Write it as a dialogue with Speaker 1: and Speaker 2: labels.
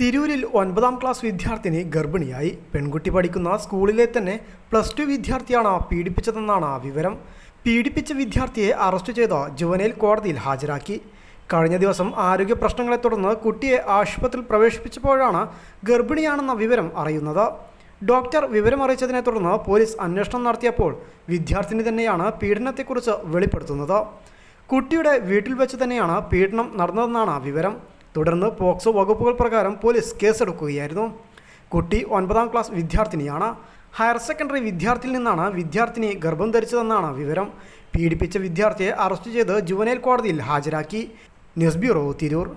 Speaker 1: തിരൂരിൽ ഒൻപതാം ക്ലാസ് വിദ്യാർത്ഥിനി ഗർഭിണിയായി പെൺകുട്ടി പഠിക്കുന്ന സ്കൂളിലെ തന്നെ പ്ലസ് ടു വിദ്യാർത്ഥിയാണ് പീഡിപ്പിച്ചതെന്നാണ് വിവരം. പീഡിപ്പിച്ച വിദ്യാർത്ഥിയെ അറസ്റ്റ് ചെയ്ത ജുവനൈൽ കോടതിയിൽ ഹാജരാക്കി. കഴിഞ്ഞ ദിവസം ആരോഗ്യ പ്രശ്നങ്ങളെ തുടർന്ന് കുട്ടിയെ ആശുപത്രിയിൽ പ്രവേശിപ്പിച്ചപ്പോഴാണ് ഗർഭിണിയാണെന്ന വിവരം അറിയുന്നത്. ഡോക്ടർ വിവരമറിയിച്ചതിനെ തുടർന്ന് പോലീസ് അന്വേഷണം നടത്തിയപ്പോൾ വിദ്യാർത്ഥിനി തന്നെയാണ് പീഡനത്തെക്കുറിച്ച് വെളിപ്പെടുത്തുന്നത്. കുട്ടിയുടെ വീട്ടിൽ വെച്ച് തന്നെയാണ് പീഡനം നടന്നതെന്നാണ് വിവരം. തുടർന്ന് പോക്സോ വകുപ്പുകൾ പ്രകാരം പോലീസ് കേസെടുക്കുകയായിരുന്നു. കുട്ടി ഒൻപതാം ക്ലാസ് വിദ്യാർത്ഥിനിയാണ്. ഹയർ സെക്കൻഡറി വിദ്യാർത്ഥിയിൽ നിന്നാണ് വിദ്യാർത്ഥിനി ഗർഭം ധരിച്ചതെന്നാണ് വിവരം. പീഡിപ്പിച്ച വിദ്യാർത്ഥിയെ അറസ്റ്റ് ചെയ്ത് ജുവനൈൽ കോടതിയിൽ ഹാജരാക്കി. News bureau Tirur.